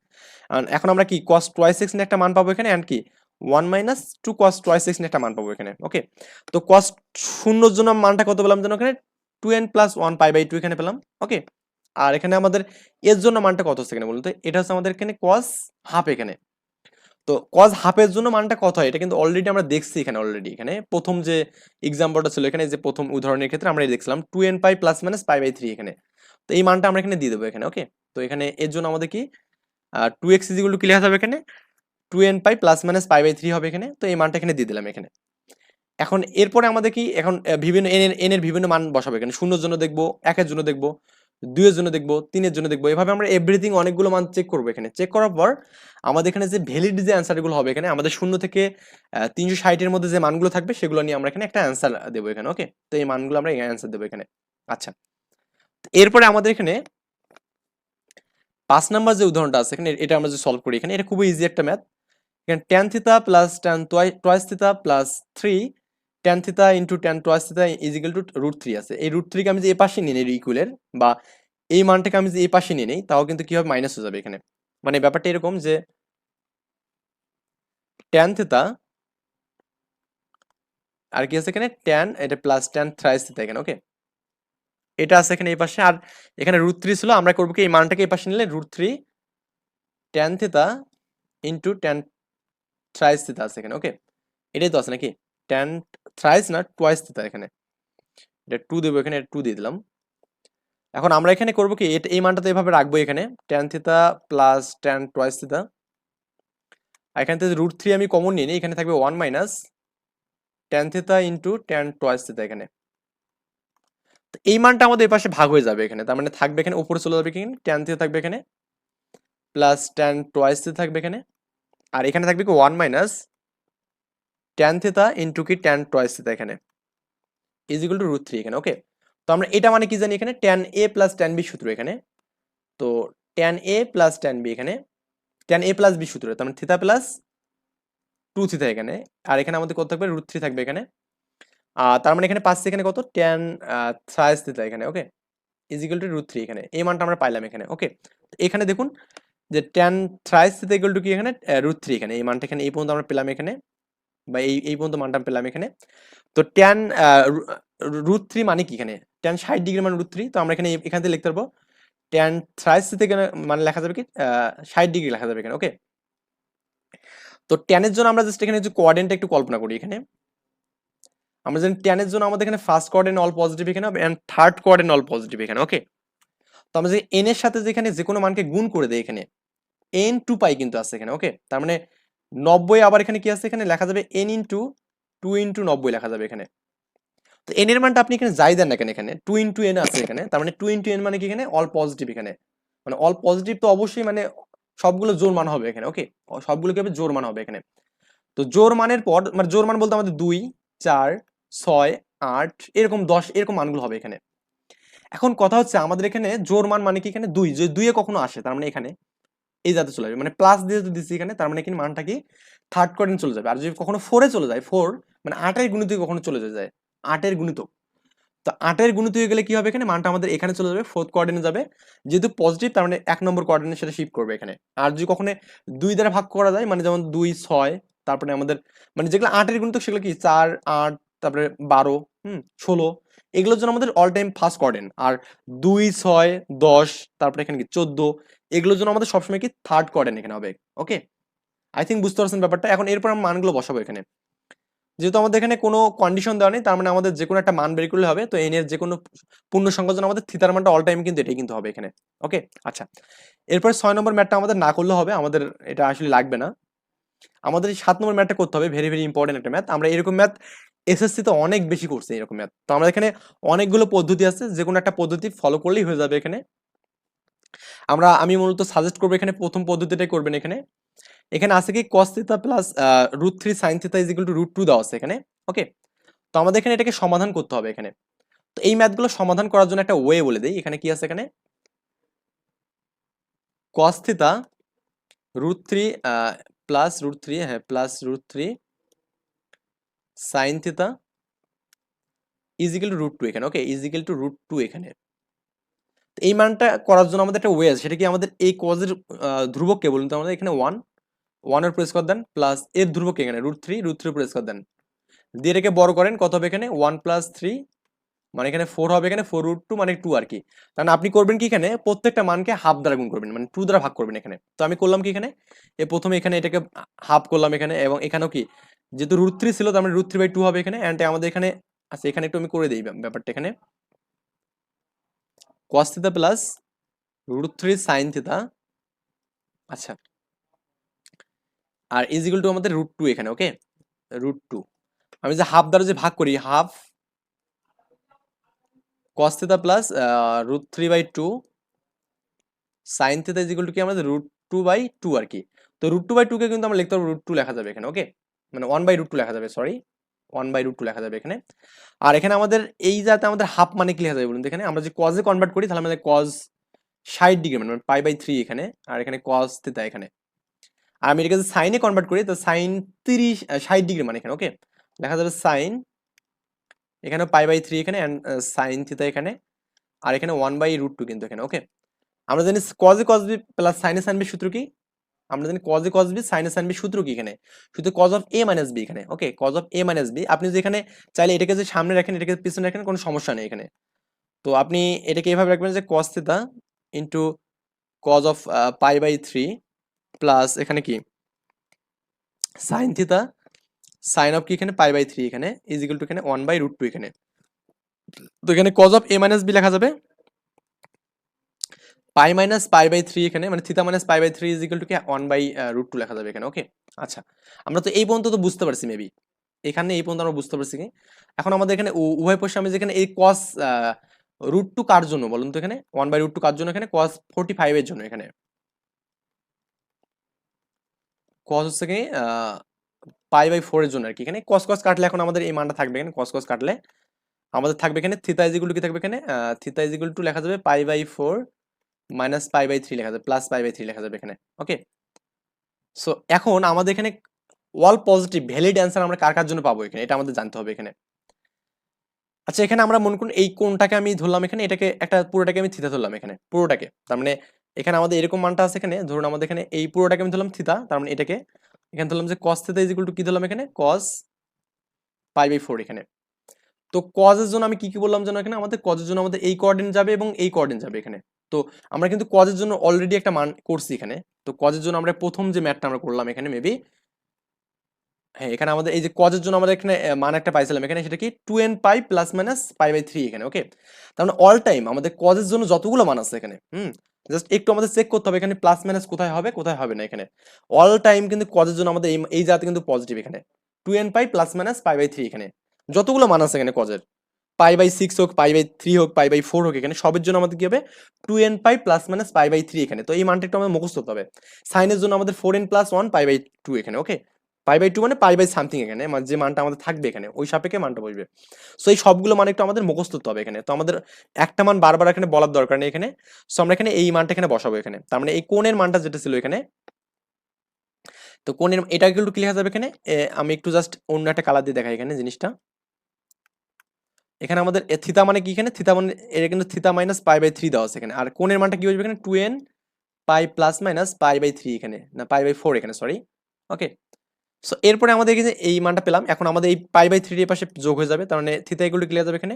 এখন আমরা কি কস টয়েস এক্স নিয়ে একটা মান পাবো এখানে অ্যান্ড কি? One minus two cos twice x একটা মান পাবো এখানে ওকে তো কস শূন্যর জন্য মানটা কত পেলাম যেন এখানে? Two n plus one pi by two এখানে পেলাম ওকে আর এখানে আমাদের এর জন্য মানটা কত হচ্ছে এখানে বলুন তো? এটা হচ্ছে আমাদের এখানে কস হাফ এখানে। তো কজ হাফের জন্য মানটা কত হয়? এটা কিন্তু অলরেডি আমরা দেখছি এখানে অলরেডি এখানে প্রথম যে এক্সাম্পলটা ছিল এখানে যে প্রথম উদাহরণের ক্ষেত্রে আমরা দেখছিলাম two n pi plus minus pi by three এখানে। তো এই মানটা আমরা এখানে দিয়ে দেবো এখানে ওকে তো এখানে এর জন্য আমাদের কি? টু এক্স ইজিগুলো কি লেখা যাবে এখানে। Two n pi plus minus pi by three হবে এখানে। তো এই মানটা এখানে দিয়ে দিলাম এখানে। এখন এরপরে আমাদের কি? এখন বিভিন্ন এন এন এর বিভিন্ন মান বসাবো এখানে। শূন্যর জন্য দেখব, একের জন্য দেখব, দুইয়ের জন্য দেখব, তিনের জন্য দেখব। এভাবে আমরা এভরিথিং অনেকগুলো মান চেক করব এখানে। চেক করার পর আমাদের এখানে যে ভ্যালিড যে অ্যান্সারগুলো হবে এখানে, আমাদের শূন্য থেকে তিনশো ষাটের মধ্যে যে মানগুলো থাকবে সেগুলো নিয়ে আমরা এখানে একটা অ্যান্সার দেবো এখানে ওকে তো এই মানগুলো আমরা অ্যান্সার দেবো এখানে। আচ্ছা। এরপরে আমাদের এখানে পাঁচ নাম্বার যে উদাহরণটা আছে এখানে, এটা আমরা যে সলভ করি এখানে, এটা খুবই ইজি একটা ম্যাথ এখানে tan theta plus tan twice theta plus three tan theta into tan twice theta is equal to root three আছে। এই রুট থ্রিকে আমি যে এ পাশে নিয়ে নিই ইকুয়ালের বা এই মানটাকে আমি যে এই পাশে নিয়ে নিই, তাও কিন্তু কি হবে? মাইনাস হয়ে যাবে এখানে। মানে ব্যাপারটা এরকম যে ট্যান থিতা আর কি আছে এখানে? ট্যান এটা প্লাস ট্যান থ্রাইস থিতা এখানে ওকে এটা আছে এখানে এই পাশে, আর এখানে রুট থ্রি ছিল, আমরা করব কি? এই মানটাকে এই পাশে নিলে root three tan theta into tan thrice theta আছে এখানে ওকে এটাই তো আছে নাকি? ট্যান থ্রাইস না টুয়াইস থিতা এখানে। এটা টু দেবো এখানে টু দিয়ে দিলাম। এখন আমরা এখানে করব কি? এই মানটা তো এভাবে রাখব এখানে। Tan theta plus tan twice theta এখান থেকে রুট থ্রি আমি কমন নিয়ে নিই, এখানে থাকবে one minus tan theta into tan twice theta এখানে। এই মানটা আমাদের পাশে ভাগ হয়ে যাবে এখানে, তার মানে থাকবে এখানে, উপরে চলে যাবে এখানে? ট্যান থিতা থাকবে এখানে প্লাস ট্যান টোয়াইস থিতা থাকবে এখানে। আর এখানে থাকবে কি one minus tan theta into কি ট্যান টোয়াইস থিতা এখানে। Is equal to root three এখানে ওকে তো আমরা এটা মানে কি জানি এখানে? Tan A plus tan B সূত্র এখানে। তো tan A plus tan B এখানে। ট্যান এ প্লাস বি সূত্র, তার মানে থিতা প্লাস টু থিতা এখানে। আর এখানে আমাদের কত থাকবে? রুট থ্রি থাকবে এখানে। আর তার মানে এখানে পাচ্ছে এখানে কত? ট্যান থ্রাইস থিতা এখানে okay is equal to root three এখানে। এই মানটা আমরা পাইলাম এখানে ওকে এখানে দেখুন যে tan thrice theta equal to কি এখানে? রুট থ্রি এখানে। এই মানটা এখানে, এই পর্যন্ত আমরা পেলাম এখানে, বা এই এই পর্যন্ত মানটা পেলাম এখানে। তো ট্যান রুট থ্রি মানে কি এখানে? ট্যান ষাট ডিগ্রি মানে রুট থ্রি তো আমরা এখানে, এখান থেকে লিখতে পারব ট্যান থ্রাইস থেকে মানে লেখা যাবে কি? ষাট ডিগ্রি লেখা যাবে এখানে ওকে তো ট্যানের জন্য আমরা জাস্ট এখানে যে কোয়ার্ডেনটা একটু কল্পনা করি এখানে। আমরা জানি ট্যানের জন্য আমাদের এখানে ফার্স্ট কোয়ার্ডেন অল পজিটিভ এখানে অ্যান্ড থার্ড কোয়ার্ডেন অল পজিটিভ এখানে ওকে তো আমরা যে এন এর সাথে যেখানে যে কোনো মানকে গুণ করে দেয় এখানে এন টু পাই কিন্তু আছে এখানে ওকে তার মানে নব্বই আবার এখানে কি আছে এখানে? লেখা যাবে n into two two into নব্বই লেখা যাবে এখানে। তো এন এর মানটা আপনি এখানে যাই দেন না কেন এখানে? টু ইন্টু এন আছে এখানে, তার মানে টু ইন্টু এন মানে কি এখানে? অল পজিটিভ এখানে। মানে অল পজিটিভ তো অবশ্যই মানে সবগুলো জোর মান হবে এখানে ওকে সবগুলো কি হবে জোর মান হবে এখানে। তো জোর মানের পর মানে জোর মান বলতে আমাদের দুই, চার, ছয়, আট, এরকম দশ, এরকম মানগুলো হবে এখানে। এখন কথা হচ্ছে আমাদের এখানে জোর মান মানে কি এখানে দুই যে দুইয়ে কখনো আসে, তার মানে এখানে এই যাতে চলে যাবে। মানে প্লাস দিয়ে যদি দিচ্ছি এখানে, তার মানে এখানে মানটা কি থার্ড কোয়ার্ডেন চলে যাবে। আর যদি কখনো ফোরে চলে যায় ফোর মানে আটের গুণিত কখনো চলে যায় আটের গুণিত তো আটের গুণিত হয়ে গেলে কি হবে এখানে? মানটা আমাদের এখানে চলে যাবে ফোর্থ কোয়ার্ডেনে যাবে। যেহেতু পজিটিভ তার মানে এক নম্বর কোয়ার্ডেনে সেটা শিফট করবে এখানে। আর যদি কখনো দুই দ্বারা ভাগ করা যায় মানে যেমন দুই, ছয়, তারপরে আমাদের মানে যেগুলো আটের গুণিত সেগুলো কি? চার, আট, তারপরে বারো, হুম, ষোলো এগুলোর জন্য আমাদের অল টাইম ফার্স্ট কোয়ার্ডেন আর দুই, ছয়, দশ, তারপরে এখানে কি চোদ্দ, এগুলোর জন্য আমাদের সবসময় কি থার্ড কোয়ার্ডেন এখানে হবে ওকে আই থিঙ্ক বুঝতে পারছেন ব্যাপারটা। এখন এরপর আমরা মানগুলো বসাবো এখানে। যেহেতু আমাদের এখানে কোনো কন্ডিশন দেওয়া নেই, তার মানে আমাদের যে কোনো একটা মান বের করলে হবে, তো এন এর যে কোনো পূর্ণ সংখ্যার জন্য আমাদের থিতার মানটা অল টাইম কিন্তু এটাই কিন্তু হবে এখানে ওকে আচ্ছা এরপর ছয় নম্বর ম্যাটটা আমাদের না করলে হবে, আমাদের এটা আসলে লাগবে না। আমাদের সাত নম্বর ম্যাথটা করতে হবে ভেরি ভেরি ইম্পর্টেন্ট একটা ম্যাথ। আমরা এরকম ম্যাথ এসএসসি তে অনেক বেশি করছে এরকম ম্যাথ তো আমরা এখানে অনেকগুলো পদ্ধতি আছে, যে কোনো একটা পদ্ধতি ফলো করলেই হয়ে যাবে এখানে। আমরা, আমি মূলত সাজেস্ট করব এখানে প্রথম পদ্ধতিটাই করবেন এখানে। এখানে আছে কি cos theta plus root three sine theta is equal to root two দেওয়া আছে এখানে ওকে তো আমাদের এখানে এটাকে সমাধান করতে হবে এখানে। তো এই ম্যাথগুলো সমাধান করার জন্য একটা ওয়ে বলে দিই, এখানে কি আছে এখানে? Cos theta root three plus root three হ্যাঁ plus root three sine theta is equal to root two এখানে okay is equal to root two এখানে। এই মানটা করার জন্য আমাদের একটা ওয়ে আছে, সেটা কি আমাদের এই কজের ধ্রুবক কে বলুন? তো আমাদের এখানে ওয়ান ওয়ানের প্রেস করে দেন প্লাস এর ধ্রুবক এখানে root three root three press করে দেন। দিয়ে এটাকে বড় করেন, কত হবে এখানে? ওয়ান প্লাস থ্রি মানে এখানে ফোর হবে এখানে ফোর রুট টু মানে টু আর কি। কারণ আপনি করবেন কি এখানে? প্রত্যেকটা মানকে হাফ দ্বারা গুণ করবেন মানে টু দ্বারা ভাগ করবেন এখানে। তো আমি করলাম কি এখানে? এ প্রথমে এখানে এটাকে হাফ করলাম এখানে, এবং এখানেও কি? যেহেতু রুট থ্রি ছিল, তার মানে রুট থ্রি বাই টু হবে এখানে অ্যান্ড আমাদের এখানে আচ্ছা এখানে একটু আমি করে দিই ব্যাপারটা এখানে। cos theta plus root three sine theta আচ্ছা। আর ইজ টু আমাদের রুট টু এখানে ওকে রুট টু আমি যে হাফ দ্বারা যে ভাগ করি half cos theta plus root three by two sine theta is to কি আমাদের রুট টু বাই টু আর কি? তো রুট টু বাই টুকে কিন্তু আমরা লিখতে পারব রুট টু লেখা যাবে এখানে ওকে মানে ওয়ান বাই রুট টু লেখা যাবে sorry one by root two লেখা যাবে এখানে। আর এখানে আমাদের এই যাতে আমাদের হাফ মানে কি লেখা যাবে বলুন এখানে? আমরা যে কজে কনভার্ট করি, তাহলে আমাদের কজ ষাট ডিগ্রি মানে পাই বাই থ্রি এখানে, আর এখানে কজ থিতা এখানে। আর আমি এটাকে সাইনে কনভার্ট করি, তো সাইন তিরিশ ষাট ডিগ্রি মানে এখানে ওকে লেখা যাবে সাইন এখানে পাই বাই থ্রি এখানে অ্যান্ড সাইন থিতা এখানে, আর এখানে ওয়ান বাই রুট টু কিন্তু এখানে ওকে আমরা জানি কজে কজ বি প্লাস সাইনে সাইন বি সূত্র কি? আমরা জানি কজে কজ বি সাইনে সাইন বি সূত্র কি এখানে? শুধু cos of A minus B এখানে okay cos of A minus B আপনি যে এখানে চাইলে এটাকে যে সামনে রাখেন, এটাকে পিছনে রাখেন, কোনো সমস্যা নেই এখানে। তো আপনি এটাকে এভাবে রাখবেন যে cos theta into cos of pi by three plus এখানে কি? সাইন থিতা সাইন অফ কি এখানে? পাই বাই থ্রি এখানে ইজ ইকুয়াল টু এখানে ওয়ান বাই রুট টু এখানে। তো এখানে cos of A minus B লেখা যাবে। Pi minus pi by three এখানে মানে theta minus pi by three is equal to কি? ওয়ান বাই রুট টু লেখা যাবে এখানে ওকে আচ্ছা আমরা তো এই পর্যন্ত তো বুঝতে পারছি মেবি এখানে এই পর্যন্ত আমরা বুঝতে পারছি কি? এখন আমাদের এখানে উভয় পক্ষে আমি যেখানে এই কস রুট টু কার জন্য বলুন তো এখানে? ওয়ান বাই রুট টু কার জন্য এখানে? কস ফোর্টি ফাইভের জন্য এখানে। কস হচ্ছে কি? পাই বাই ফোর এর জন্য আর কি এখানে। কস কস কাটলে এখন আমাদের এই মানটা থাকবে এখানে কস কস কাটলে। আমাদের থাকবে এখানে থিতা ইজিকুল কি থাকবে এখানে? থিতা ইজিকুল টু লেখা যাবে pi by four minus pi by three লেখা যাবে প্লাস পাই বাই থ্রি লেখা যাবে এখানে ওকে সো এখন আমাদের এখানে ওয়াল পজিটিভ ভ্যালিড অ্যান্সার আমরা কার কার জন্য পাবো এখানে? এটা আমাদের জানতে হবে এখানে। আচ্ছা এখানে আমরা মনে করুন এই কোনটাকে আমি ধরলাম এখানে, এটাকে একটা, পুরোটাকে আমি থিতা ধরলাম এখানে, পুরোটাকে। তার মানে এখানে আমাদের এরকম মানটা আছে এখানে, ধরুন আমাদের এখানে এই পুরোটাকে আমি ধরলাম থিতা তার মানে এটাকে এখানে ধরলাম যে cos theta is equal to কি ধরলাম এখানে? কস পাই বাই ফোর এখানে। তো কজের জন্য আমি কি কি বললাম যেন এখানে আমাদের কজের জন্য আমাদের এই কোঅর্ডিনেট যাবে এবং এই কোঅর্ডিনেট যাবে এখানে। তো আমরা কিন্তু কজের জন্য অলরেডি একটা মান করছি এখানে। তো কজের জন্য আমরা প্রথম যে ম্যাটটা আমরা করলাম এখানে মেবি হ্যাঁ এখানে আমাদের এই যে কজের জন্য আমাদের এখানে মান একটা পাইছিলাম এখানে, সেটা কি? Two n pi plus minus pi by three এখানে ওকে তার মানে অল টাইম আমাদের কজের জন্য যতগুলো মান আছে এখানে, হুম? জাস্ট একটু আমাদের চেক করতে হবে এখানে প্লাস মাইনাস কোথায় হবে কোথায় হবে না এখানে। অল টাইম কিন্তু কজের জন্য আমাদের এই এই জাতি কিন্তু পজিটিভ এখানে। Two n pi plus minus pi by three এখানে। যতগুলো মান আছে এখানে কজের পাই বাই সিক্স হোক, পাই বাই থ্রি হোক, পাই বাই ফোর হোক এখানে সবের জন্য আমাদের কি হবে? Two n pi plus minus pi by three এখানে। তো এই মানটা একটু আমাদের মুখস্থ হবে। সাইনের জন্য আমাদের four n plus one pi by two এখানে ওকে পাই বাই টু মানে পাই বাই সামথিং এখানে মানে যে মানটা আমাদের থাকবে এখানে, ওই সাপেক্ষে মানটা বসবে। সো এই সবগুলো মান একটু আমাদের মুখস্থ হবে এখানে। তো আমাদের একটা মান বারবার এখানে বলার দরকার নেই এখানে। সো আমরা এখানে এই মানটা এখানে বসাবো এখানে। তার মানে এই কোণের মানটা যেটা ছিল এখানে, তো কোণের এটা একটু কি লেখা যাবে এখানে। আমি একটু জাস্ট অন্য একটা কালার দিয়ে দেখাই এখানে জিনিসটা। এখানে আমাদের থিতা মানে কি এখানে? থিতা মানে এটা কিন্তু theta minus pi by three দেওয়া এখানে। আর কোণের মানটা কি বসবে এখানে? Two n pi plus minus pi by three এখানে, না পাই বাই ফোর এখানে সরি ওকে সো এরপরে আমাদের এখানে এই মানটা পেলাম। এখন আমাদের এই পাই বাই থ্রি এর পাশে যোগ হয়ে যাবে, তার মানে থিতা এগুলো ক্লিয়ার যাবে এখানে।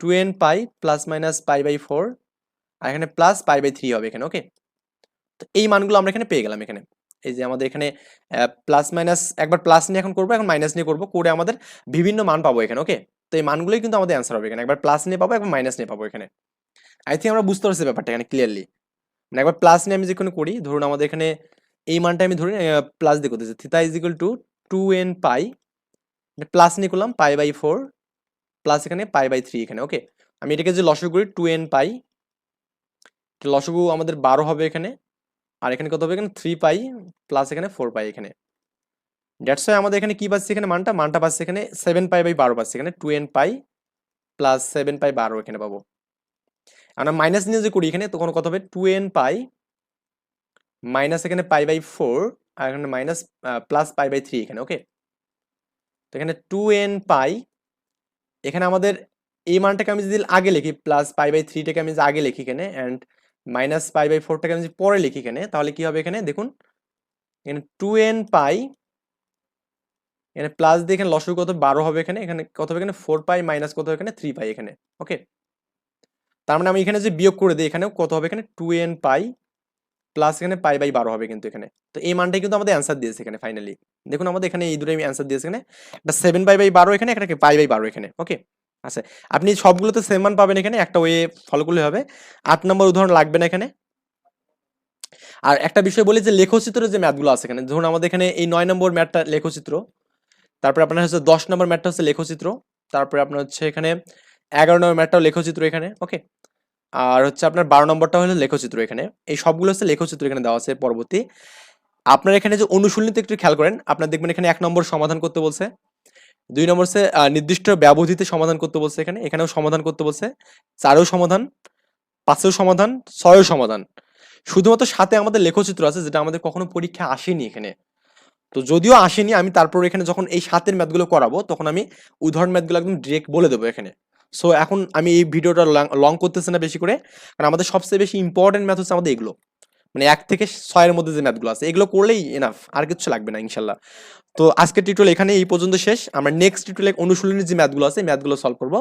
Two n pi plus minus pi by four আর এখানে প্লাস পাই বাই থ্রি হবে এখানে ওকে তো এই মানগুলো আমরা এখানে পেয়ে গেলাম এখানে। এই যে আমাদের এখানে প্লাস মাইনাস একবার প্লাস নিয়ে এখন করব, এখন মাইনাস নিয়ে করব, করে আমাদের বিভিন্ন মান পাবো এখানে ওকে তো এই মানগুলোই কিন্তু আমাদের অ্যান্সার হবে এখানে। একবার প্লাস নিয়ে পাবো, একবার মাইনাস নিয়ে পাবো এখানে। আই থিঙ্ক আমরা বুঝতে পারছি ব্যাপারটা এখানে ক্লিয়ারলি মানে একবার প্লাস নিয়ে আমি যে কোনো করি, ধরুন আমাদের এখানে এই মানটা আমি ধরুন প্লাস দিয়ে করতেছি। Theta is equal to two n pi plus নিয়ে করলাম পাই বাই ফোর প্লাস এখানে পাই বাই থ্রি এখানে ওকে আমি এটাকে যে লসগু করি টু এন পাই লসগু আমাদের বারো হবে এখানে, আর এখানে কত হবে? এখানে থ্রি পাই প্লাস এখানে ফোর পাই এখানে। দ্যাটস ওয়াই আমাদের এখানে কি পাচ্ছি এখানে মানটা? মানটা পাচ্ছি এখানে সেভেন পাই বাই বারো পাচ্ছি এখানে two n pi plus seven pi বারো এখানে পাবো। আমরা মাইনাস নিয়ে যে করি, এখানে তখন কত হবে? টু এন পাই মাইনাস এখানে পাই বাই ফোর আর এখানে minus plus pi by three এখানে ওকে তো এখানে টু এন পাই এখানে আমাদের এই মানটাকে আমি যদি আগে লিখি প্লাস পাই বাই থ্রিটাকে আমি আগে লিখি এখানে অ্যান্ড মাইনাস পাই বাই ফোরটাকে আমি যদি পরে লিখি এখানে, তাহলে কি হবে এখানে? দেখুন, এখানে টু এন পাই এখানে প্লাস দিয়ে এখানে লসু কত বারো হবে এখানে? এখানে কত হবে এখানে? ফোর পাই মাইনাস কত হবে এখানে? থ্রি পাই এখানে। ওকে তার মানে আমি এখানে যে বিয়োগ করে দিই, এখানেও কত হবে এখানে? টু এন পাই প্লাস এখানে পাই বাই বারো হবে কিন্তু এখানে। তো এই মানটাই কিন্তু আমাদের অ্যান্সার দিয়েছে এখানে ফাইনালি দেখুন আমাদের এখানে এই দুটো আমি অ্যান্সার দিয়েছি এখানে। একটা সেভেন পাই বাই বারো এখানে, একটা পাই বাই বারো এখানে। ওকে আচ্ছা আপনি সবগুলোতে সেম মান পাবেন এখানে, একটা ওয়ে ফলো করলে হবে। আট নম্বর উদাহরণ লাগবে না এখানে। আর একটা বিষয় বলি যে লেখচিত্রের যে ম্যাথগুলো আছে এখানে, ধরুন আমাদের এখানে এই নয় নম্বর ম্যাথটা লেখচিত্র। তারপরে আপনার হচ্ছে দশ নম্বর ম্যাটটা হচ্ছে লেখচিত্র। তারপরে আপনার হচ্ছে এখানে এগারো নম্বর ম্যাথটাও লেখচিত্র এখানে ওকে আর হচ্ছে আপনার বারো নম্বরটা হলো লেখচিত্র এখানে। এই সবগুলো হচ্ছে লেখচিত্র এখানে দেওয়া আছে পরবর্তী। আপনার এখানে যে অনুশীলনীতে একটু খেয়াল করেন, আপনার দেখবেন এখানে এক নম্বর সমাধান করতে বলছে, দুই নম্বর হচ্ছে নির্দিষ্ট ব্যবধিতে সমাধান করতে বলছে এখানে, এখানেও সমাধান করতে বলছে, চারেও সমাধান, পাঁচেও সমাধান, ছয়েও সমাধান। শুধুমাত্র সাথে আমাদের লেখচিত্র আছে, যেটা আমাদের কখনো পরীক্ষা আসেনি এখানে। তো যদিও আসেনি, আমি তারপর এখানে যখন এই সাতের ম্যাথগুলো করাবো, তখন আমি উদাহরণ ম্যাথগুলো একদম ডিরেক্ট বলে দেবো এখানে। সো এখন আমি এই ভিডিওটা লং করতেছি না বেশি করে, কারণ আমাদের সবচেয়ে বেশি ইম্পর্টেন্ট ম্যাথ হচ্ছে আমাদের এগুলো। মানে এক থেকে ছয়ের মধ্যে যে ম্যাথগুলো আছে, এগুলো করলেই এনাফ আর কিছু লাগবে না, ইনশাল্লাহ। তো আজকের টিউটোরিয়াল এখানে এই পর্যন্ত শেষ। আমরা নেক্সট টিউটোরিয়ালে অনুশীলনের যে ম্যাথগুলো আছে ম্যাথগুলো সলভ করব।